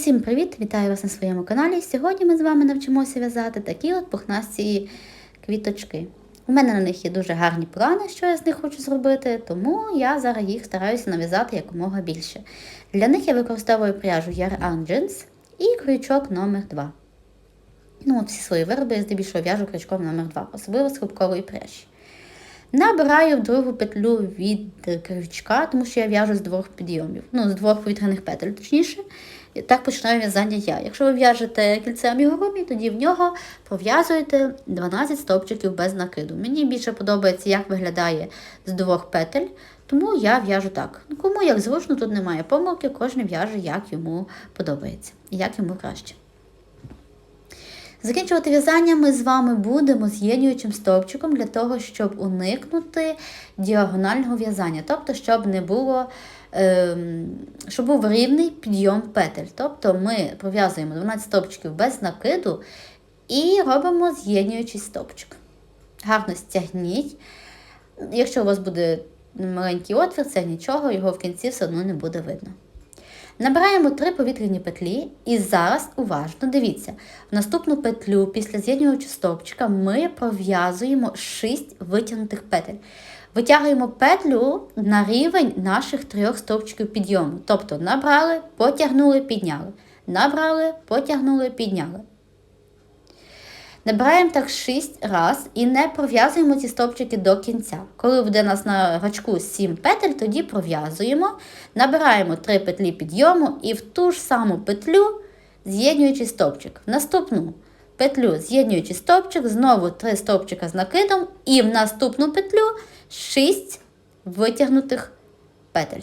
Усім привіт! Вітаю вас на своєму каналі. Сьогодні ми з вами навчимося в'язати такі от пухнасті квіточки. У мене на них є дуже гарні плани, що я з них хочу зробити, тому я зараз їх стараюся нав'язати якомога більше. Для них я використовую пряжу Yarn Jeans і крючок номер 2 Ну, всі свої вироби я здебільшого в'яжу крючком номер 2 особливо з хлопкової пряжі. Набираю в другу петлю від крючка, тому що я в'яжу з двох підйомів, ну, з двох повітряних петель, точніше. І так починаю в'язання я. Якщо ви в'яжете кільцем Ігоромі, тоді в нього пров'язуєте 12 стовпчиків без накиду. Мені більше подобається, як виглядає з двох петель, тому я в'яжу так. Кому як зручно, тут немає помилки, кожен в'яже, як йому подобається і як йому краще. Закінчувати в'язання ми з вами будемо з'єднюючим стовпчиком для того, щоб уникнути діагонального в'язання, тобто, щоб не було, ем, щоб був рівний підйом петель. Тобто ми пров'язуємо 12 стовпчиків без накиду і робимо з'єднюючий стовпчик. Гарно стягніть. Якщо у вас буде маленький отвір, це нічого, його в кінці все одно не буде видно. Набираємо три повітряні петлі і зараз уважно дивіться, в наступну петлю після з'єднювача стовпчика ми пров'язуємо 6 витягнутих петель. Витягуємо петлю на рівень наших трьох стовпчиків підйому. Тобто набрали, потягнули, підняли. Набрали, потягнули, підняли. Набираємо так 6 раз і не пров'язуємо ці стовпчики до кінця. Коли буде у нас на гачку 7 петель, тоді пров'язуємо, набираємо 3 петлі підйому і в ту ж саму петлю з'єднюючи стовпчик. Наступну петлю з'єднюючи стовпчик, знову 3 стовпчика з накидом, і в наступну петлю 6 витягнутих петель.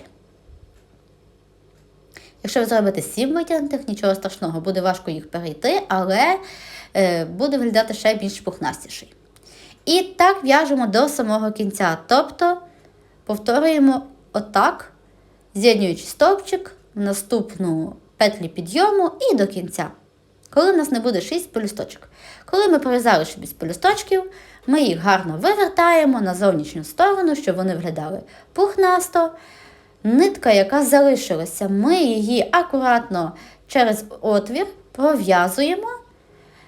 Якщо ви зробите 7 витягнутих, нічого страшного, буде важко їх перейти, але буде виглядати ще більш пухнастіший. І так в'яжемо до самого кінця. Тобто повторюємо отак, з'єднуючи стовпчик в наступну петлі підйому і до кінця. Коли в нас не буде 6 полюсточок. Коли ми пров'язали 6 полюсточків, ми їх гарно вивертаємо на зовнішню сторону, щоб вони виглядали пухнасто. Нитка, яка залишилася, ми її акуратно через отвір пров'язуємо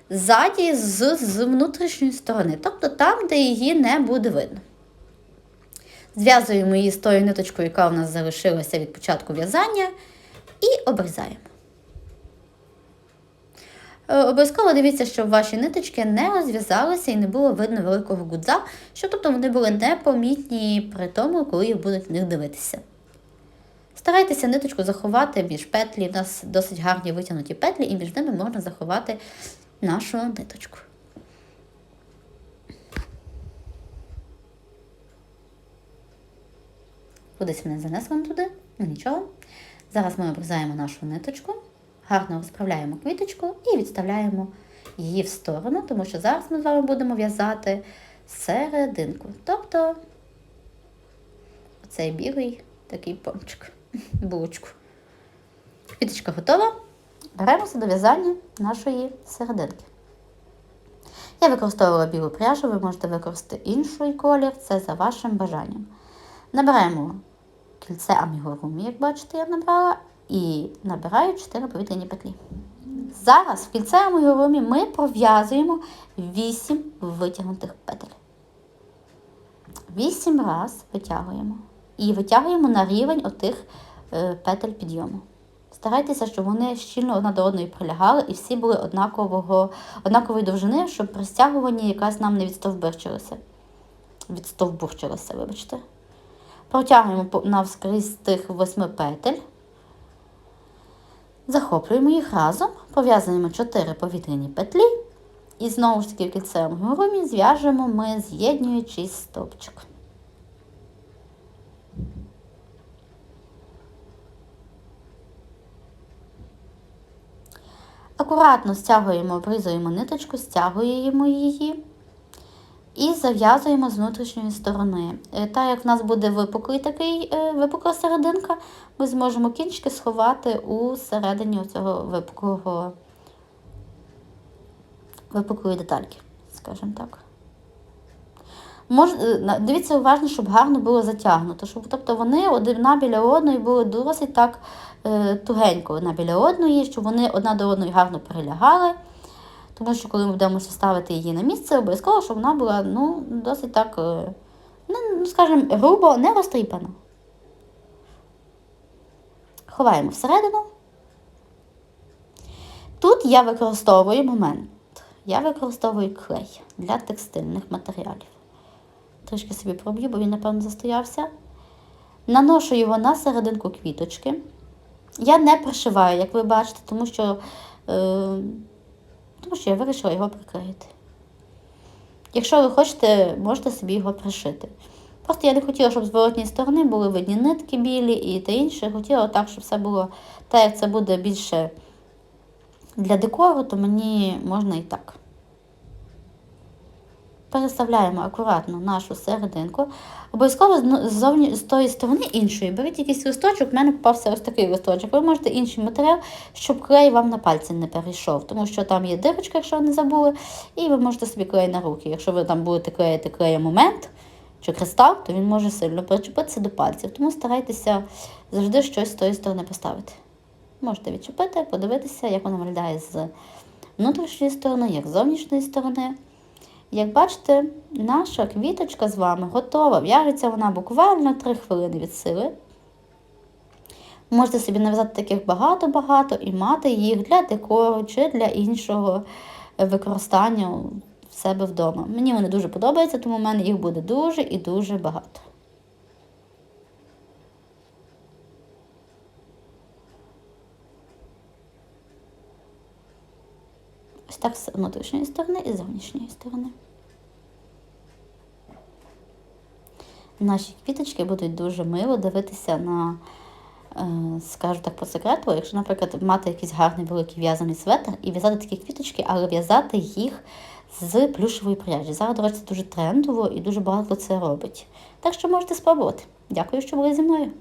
ззаді з, з внутрішньої сторони, тобто там, де її не буде видно. Зв'язуємо її з тою ниточкою, яка у нас залишилася від початку в'язання, і обрізаємо. Е, Обов'язково дивіться, щоб ваші ниточки не розв'язалися і не було видно великого гудза, щоб тобто вони були непомітні при тому, коли їх будуть в них дивитися. Старайтеся ниточку заховати між петлі. У нас досить гарні витягнуті петлі, і між ними можна заховати нашу ниточку. Кудись мене занесли туди, ну нічого. Зараз ми обрізаємо нашу ниточку, гарно розправляємо квіточку і відставляємо її в сторону, тому що зараз ми з вами будемо в'язати серединку. Тобто оцей білий такий пончик, булочку. Квіточка готова. Беремося до в'язання нашої серединки. Я використовувала білу пряжу, ви можете використати інший колір, це за вашим бажанням. Набираємо кільце амігурумі, як бачите, я набрала, і набираю 4 повітряні петлі. Зараз в кільце амігурумі ми пров'язуємо 8 витягнутих петель. 8 раз витягуємо. І витягуємо на рівень отих е, петель підйому. Старайтеся, щоб вони щільно одна до одної прилягали і всі були однакового, однакової довжини, щоб при стягуванні якась нам не відстовбурчилася. Відстовбурчилася, вибачте. Протягуємо навскрізь тих восьми петель. Захоплюємо їх разом, пов'язуємо 4 повітряні петлі. І знову ж таки в кільцевому гурумі зв'яжемо ми з'єднуючий стовпчик. Акуратно стягуємо, обрізуємо ниточку, стягуємо її і зав'язуємо з внутрішньої сторони. Е, Так як в нас буде випуклий такий, е, випукла серединка, ми зможемо кінчики сховати у середині цього випуклого, випуклої детальки, скажімо так. Мож, е, дивіться уважно, щоб гарно було затягнуто. Щоб, тобто вони одна біля одної були досить так тугенько одна біля одної, щоб вони одна до одної гарно перелягали. Тому що коли ми будемо ставити її на місце, обов'язково, щоб вона була ну, досить так, е, ну, ну, скажімо, грубо не розтріпана. Ховаємо всередину. Тут я використовую момент. Я використовую клей для текстильних матеріалів. Трішки собі проб'ю, бо він, напевно, застоявся. Наношу його на серединку квіточки. Я не пришиваю, як ви бачите, тому що, е, тому що я вирішила його приклеїти. Якщо ви хочете, можете собі його пришити. Просто я не хотіла, щоб з зворотньої сторони були видні нитки білі і те інше. Хотіла так, щоб все було так, як це буде більше для декору, то мені можна і так. Переставляємо акуратно нашу серединку. Обов'язково ззовні, з тої сторони іншої. Беріть якийсь листочок, в мене попався ось такий листочок. Ви можете інший матеріал, щоб клей вам на пальці не перейшов, тому що там є дирочка, якщо ви не забули, і ви можете собі клей на руки. Якщо ви там будете клеїти клеєм момент чи кристал, то він може сильно причепитися до пальців. Тому старайтеся завжди щось з тої сторони поставити. Можете відчепити, подивитися, як воно виглядає з внутрішньої сторони, як з зовнішньої сторони. Як бачите, наша квіточка з вами готова. В'яжеться вона буквально 3 хвилини від сили. Можете собі нав'язати таких багато-багато і мати їх для декору чи для іншого використання в себе вдома. Мені вони дуже подобаються, тому в мене їх буде дуже і дуже багато. Ось так з внутрішньої сторони і з зовнішньої сторони. Наші квіточки будуть дуже мило дивитися на, е, скажу так по секрету, якщо, наприклад, мати якийсь гарний великий в'язаний светр і в'язати такі квіточки, але в'язати їх з плюшевої пряжі. Зараз, до речі, це дуже трендово і дуже багато це робить. Так що можете спробувати. Дякую, що були зі мною.